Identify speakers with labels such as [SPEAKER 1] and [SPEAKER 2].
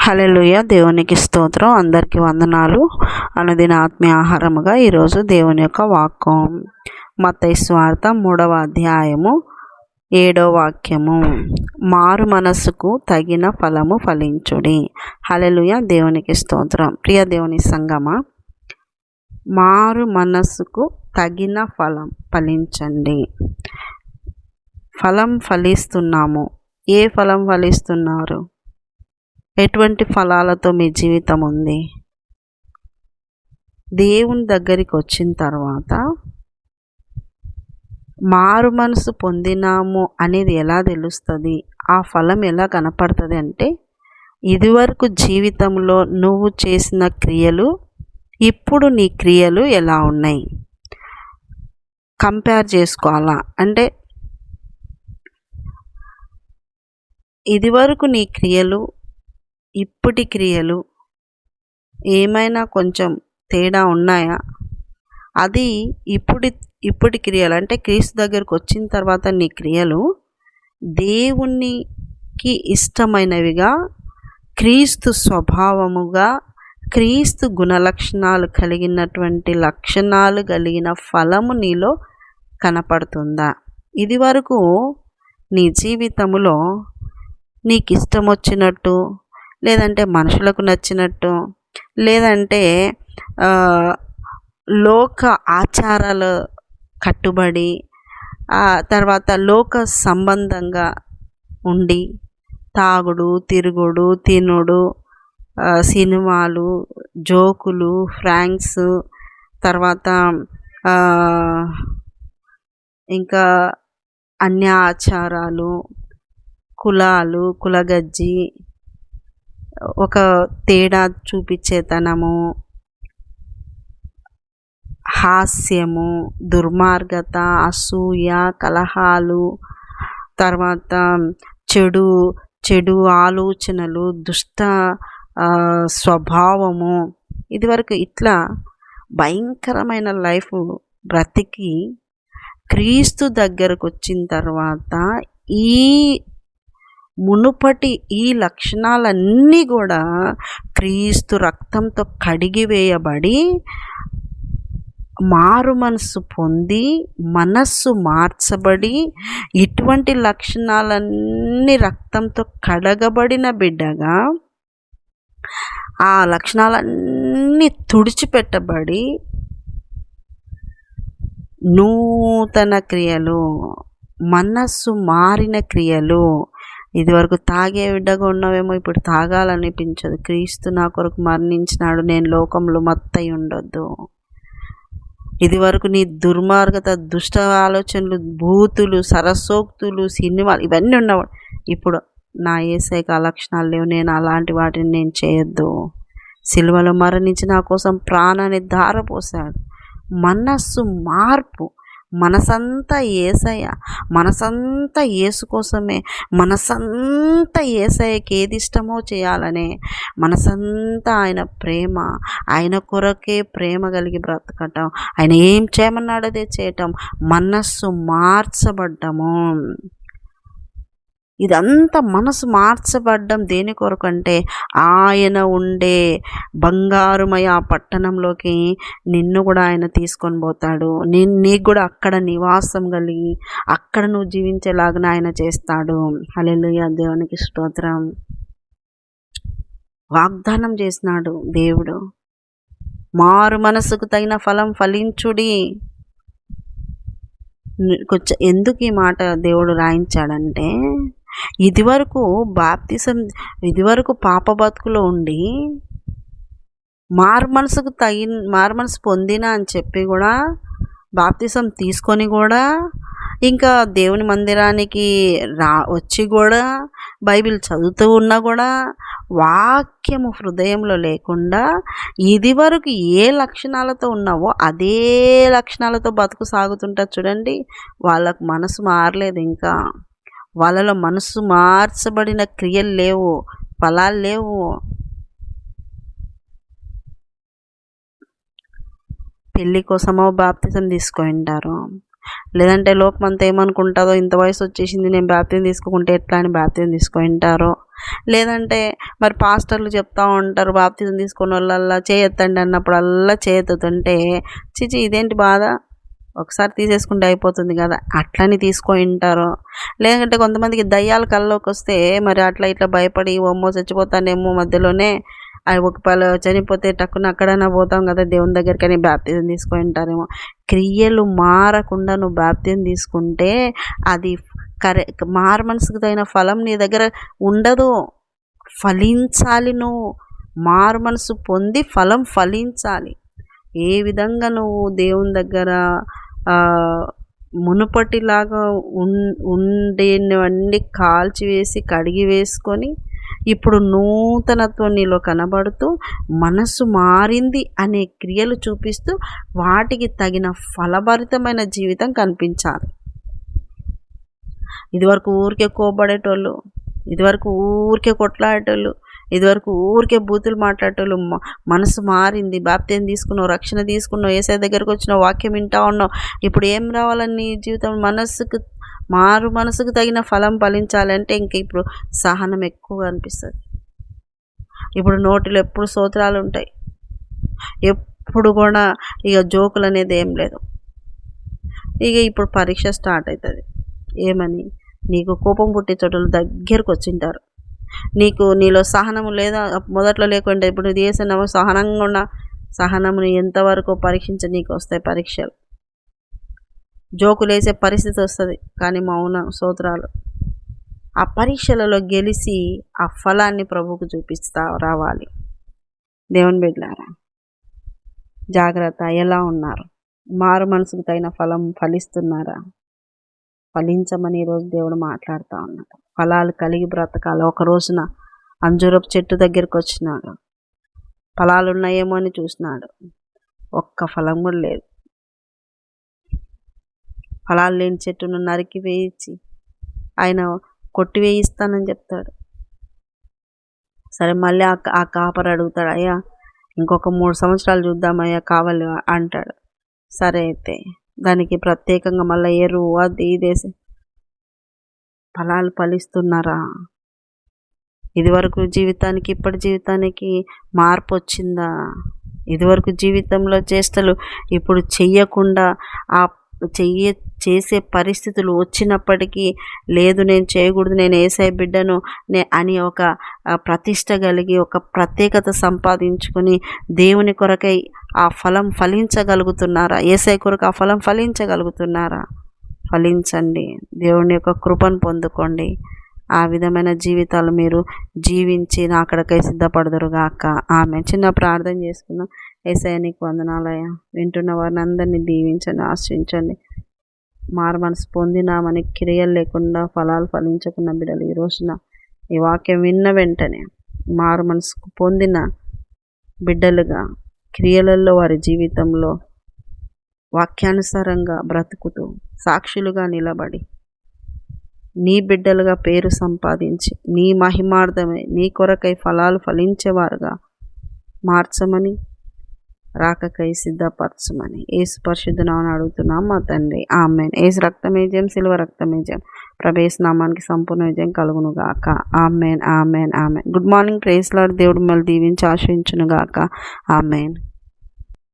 [SPEAKER 1] Hallelujah దేవునికి స్తోత్రం. అందరికీ వందనాలు. అనుదిన ఆత్మీయ ఆహారముగా ఈరోజు దేవుని యొక్క వాక్యం. మత్తయి స్వార్థ మూడవ అధ్యాయము ఏడో వాక్యము. మారు మనసుకు తగిన ఫలము ఫలించుడి. హలెలుయ దేవునికి స్తోత్రం. ప్రియ దేవుని సంగమ మారు మనసుకు తగిన ఫలం ఫలించండి. ఫలం ఫలిస్తున్నాము. ఏ ఫలం ఫలిస్తున్నారు? ఎటువంటి ఫలాలతో మీ జీవితం ఉంది? దేవుని దగ్గరికి వచ్చిన తర్వాత మారు మనసు పొందినాము అనేది ఎలా తెలుస్తుంది? ఆ ఫలం ఎలా కనపడుతుంది అంటే ఇదివరకు జీవితంలో నువ్వు చేసిన క్రియలు ఇప్పుడు నీ క్రియలు ఎలా ఉన్నాయి? కంపేర్ చేసుకోవాలా? అంటే ఇదివరకు నీ క్రియలు ఇప్పటి క్రియలు ఏమైనా కొంచెం తేడా ఉన్నాయా? అది ఇప్పుడు ఇప్పటి క్రియలు. అంటే క్రీస్తు దగ్గరకు వచ్చిన తర్వాత నీ క్రియలు దేవునికి ఇష్టమైనవిగా క్రీస్తు స్వభావముగా క్రీస్తు గుణలక్షణాలు కలిగినటువంటి లక్షణాలు కలిగిన ఫలము నీలో కనపడుతుందా? ఇది వరకు నీ జీవితంలో నీకు ఇష్టం వచ్చినట్టు లేదంటే మనుషులకు నచ్చినట్టు లేదంటే లోక ఆచారాలు కట్టుబడి తర్వాత లోక సంబంధంగా ఉండి తాగుడు తిరుగుడు తినుడు సినిమాలు జోకులు ఫ్రాంక్స్ తర్వాత ఇంకా అన్య ఆచారాలు కులాలు కులగజ్జి ఒక తేడా చూపించేతనము హాస్యము దుర్మార్గత అసూయ కలహాలు తర్వాత చెడు చెడు ఆలోచనలు దుష్ట స్వభావము. ఇదివరకు ఇట్లా భయంకరమైన లైఫ్ బ్రతికి క్రీస్తు దగ్గరకు వచ్చిన తర్వాత ఈ మునుపటి ఈ లక్షణాలన్నీ కూడా క్రీస్తు రక్తంతో కడిగివేయబడి మారు మనస్సు పొంది మనస్సు మార్చబడి ఇటువంటి లక్షణాలన్నీ రక్తంతో కడగబడిన బిడ్డగా ఆ లక్షణాలన్నీ తుడిచిపెట్టబడి నూతన క్రియలు మనస్సు మారిన క్రియలు ఇదివరకు తాగే బిడ్డగా ఉన్నావేమో ఇప్పుడు తాగాలనిపించదు. క్రీస్తు నా కొరకు మరణించినాడు నేను లోకంలో మత్తయి ఉండొద్దు. ఇదివరకు నీ దుర్మార్గత దుష్ట ఆలోచనలు భూతులు సరసోక్తులు సినిమాలు ఇవన్నీ ఉన్నవాడు ఇప్పుడు నా ఏసైక లక్షణాలు లేవు. నేను అలాంటి వాటిని నేను చేయొద్దు. సిలువలో మరణించి నా కోసం ప్రాణాన్ని ధారపోసాడు మనస్సు మార్పు. మనసంతా ఏసయ్య మనసంతా ఏసు కోసమే మనసంతా ఏసయ్యకి ఏది ఇష్టమో చేయాలనే మనసంతా ఆయన ప్రేమ ఆయన కొరకే ప్రేమ కలిగి బ్రతకటం ఆయన ఏం చేయమన్నాడో అదే చేయటం మనస్సు మార్చబడ్డము. ఇదంతా మనసు మార్చబడ్డం దేని కొరకు అంటే ఆయన ఉండే బంగారుమయ పట్టణంలోకి నిన్ను కూడా ఆయన తీసుకొని పోతాడు. నేను నీకు కూడా అక్కడ నివాసం కలిగి అక్కడ నువ్వు జీవించేలాగా ఆయన చేస్తాడు. హలెలుయ దేవునికి స్తోత్రం. వాగ్దానం చేసినాడు దేవుడు. మారు మనసుకు తగిన ఫలం ఫలించుడి. కొంచెం ఎందుకు ఈ మాట దేవుడు రాయించాడంటే ఇదివరకు బాప్తిసం ఇదివరకు పాప బతుకులో ఉండి మారు మనసుకు తగిన మారు మనసు పొందిన అని చెప్పి కూడా బాప్తిసం తీసుకొని కూడా ఇంకా దేవుని మందిరానికి రా వచ్చి కూడా బైబిల్ చదువుతూ ఉన్నా కూడా వాక్యము హృదయంలో లేకుండా ఇది వరకు ఏ లక్షణాలతో ఉన్నావో అదే లక్షణాలతో బతుకు సాగుతుంటారు చూడండి. వాళ్ళకు మనసు మారలేదు ఇంకా. వాళ్ళలో మనసు మార్చబడిన క్రియలు లేవు ఫలాలు లేవు. పెళ్ళి కోసమో బాప్తిజం తీసుకుంటారు లేదంటే లోపం అంతా ఏమనుకుంటుందో ఇంత వయసు వచ్చేసింది నేను బ్యాప్తిని తీసుకోకుంటే ఎట్లా అని బ్యాప్తిని తీసుకుంటారో లేదంటే మరి పాస్టర్లు చెప్తా ఉంటారు బాప్తిజం తీసుకున్న వాళ్ళల్లా చేయొద్దండి అన్నప్పుడల్లా చేయతుంటే చిచి ఇదేంటి బాధ? ఒకసారి తీసేసుకుంటే అయిపోతుంది కదా అట్లని తీసుకుంటారు లేదంటే కొంతమందికి దయ్యాలు కళ్ళలోకి వస్తే మరి అట్లా ఇట్లా భయపడి ఒమ్మో చచ్చిపోతానేమో మధ్యలోనే అవి ఒక పలు చనిపోతే టక్కున అక్కడైనా పోతాం కదా దేవుని దగ్గరికి అని బ్యాప్తిజం తీసుకుంటారేమో క్రియలు మారకుండా నువ్వు బ్యాప్తిజం తీసుకుంటే అది కరె మారు తగిన ఫలం నీ దగ్గర ఉండదు. ఫలించాలి నువ్వు. మారు మనసు పొంది ఫలం ఫలించాలి. ఏ విధంగా నువ్వు దేవుని దగ్గర మునుపటిలాగా ఉన్ ఉండేవన్నీ కాల్చివేసి కడిగి వేసుకొని ఇప్పుడు నూతనత్వం నీలో కనబడుతూ మనసు మారింది అనే క్రియలు చూపిస్తూ వాటికి తగిన ఫలభరితమైన జీవితం కనిపించాలి. ఇదివరకు ఊరికే కోబడేటోళ్ళు ఇదివరకు ఊరికే కొట్లాడేటోళ్ళు ఇదివరకు ఊరికే బూతులు మాట్లాడేటోళ్ళు మనసు మారింది. బాప్తేం తీసుకున్నావు రక్షణ తీసుకున్నావు ఏసై దగ్గరకు వచ్చిన వాక్యం వింటా ఉన్నావు. ఇప్పుడు ఏం రావాలని జీవితం? మనస్సుకు మారు మనసుకు తగిన ఫలం ఫలించాలంటే ఇంక ఇప్పుడు సహనం ఎక్కువగా అనిపిస్తుంది. ఇప్పుడు నోటిలో ఎప్పుడు సోత్రాలు ఉంటాయి. ఎప్పుడు కూడా ఇక జోకులు అనేది ఏం లేదు. ఇక ఇప్పుడు పరీక్ష స్టార్ట్ అవుతుంది ఏమని? నీకు కోపం పుట్టే చోటలు దగ్గరకు వచ్చింటారు. నీకు నీలో సహనము లేదా మొదట్లో లేకుండా ఇప్పుడు చేసినావు సహనంగా ఉన్న సహనమును ఎంతవరకు పరీక్షించ నీకు వస్తాయి పరీక్షలు? జోకులేసే పరిస్థితి వస్తుంది కానీ మౌన సూత్రాలు. ఆ పరీక్షలలో గెలిచి ఆ ఫలాన్ని ప్రభుకు చూపిస్తా రావాలి. దేవుని బిడ్డారా జాగ్రత్త. ఎలా ఉన్నారు? మారు మనసుకు తగిన ఫలం ఫలిస్తున్నారా? ఫలించమని ఈరోజు దేవుడు మాట్లాడుతూ ఉన్నాడు. ఫలాలు కలిగి బ్రతకాలి. ఒక రోజున అంజూరపు చెట్టు దగ్గరికి వచ్చినాడు. ఫలాలు ఉన్నాయేమో అని చూసినాడు. ఒక్క ఫలం కూడా లేదు. ఫలాలు లేని చెట్టును నరికి వేయించి ఆయన కొట్టి వేయిస్తానని చెప్తాడు. సరే మళ్ళీ ఆ ఆ కాపర్ అడుగుతాడు అయ్యా ఇంకొక మూడు సంవత్సరాలు చూద్దామయ్యా కావాలి అంటాడు. సరే అయితే దానికి ప్రత్యేకంగా మళ్ళీ ఎరువు అది ఇదేసి ఫలాలు ఫలిస్తున్నారా? ఇదివరకు జీవితానికి ఇప్పటి జీవితానికి మార్పు వచ్చిందా? ఇదివరకు జీవితంలో చేష్టలు ఇప్పుడు చెయ్యకుండా ఆ చెయ్య చేసే పరిస్థితులు వచ్చినప్పటికీ లేదు నేను చేయకూడదు నేను ఏసై బిడ్డను నే అని ఒక ప్రతిష్ట కలిగి ఒక ప్రత్యేకత సంపాదించుకొని దేవుని కొరకై ఆ ఫలం ఫలించగలుగుతున్నారా? ఏసై కొరకు ఆ ఫలం ఫలించగలుగుతున్నారా? ఫలించండి. దేవుని యొక్క కృపను పొందుకోండి. ఆ విధమైన జీవితాలు మీరు జీవించి నా అక్కడికై సిద్ధపడదురుగాక ఆమె చిన్న ప్రార్థన చేసుకుందాం. ఏసఐ నీకు వందనాలయ వింటున్న వారిని అందరినీ దీవించండి ఆశ్రయించండి. మారు మనసు పొందినామని క్రియలు లేకుండా ఫలాలు ఫలించకున్న బిడ్డలు ఈ రోజున ఈ వాక్యం విన్న వెంటనే మారు మనసుకు పొందిన బిడ్డలుగా క్రియలలో వారి జీవితంలో వాక్యానుసారంగా బ్రతుకుతూ సాక్షులుగా నిలబడి నీ బిడ్డలుగా పేరు సంపాదించి నీ మహిమార్థమై నీ కొరకై ఫలాలు ఫలించేవారుగా మార్చమని రాకకై సిద్ధపరచమని. ఏసు పరిశుద్ధనామని అడుగుతున్నాం మా తండ్రి. ఆమెన్. ఏసు రక్తమేజయం సిల్వ రక్తమేజయం ప్రవేశ నామానికి సంపూర్ణ విజయం కలుగును గాక amen amen amen. Good morning praise the Lord దేవుడు మళ్ళీ దీవించి ఆశ్రయించునుగాక. ఆమెన్.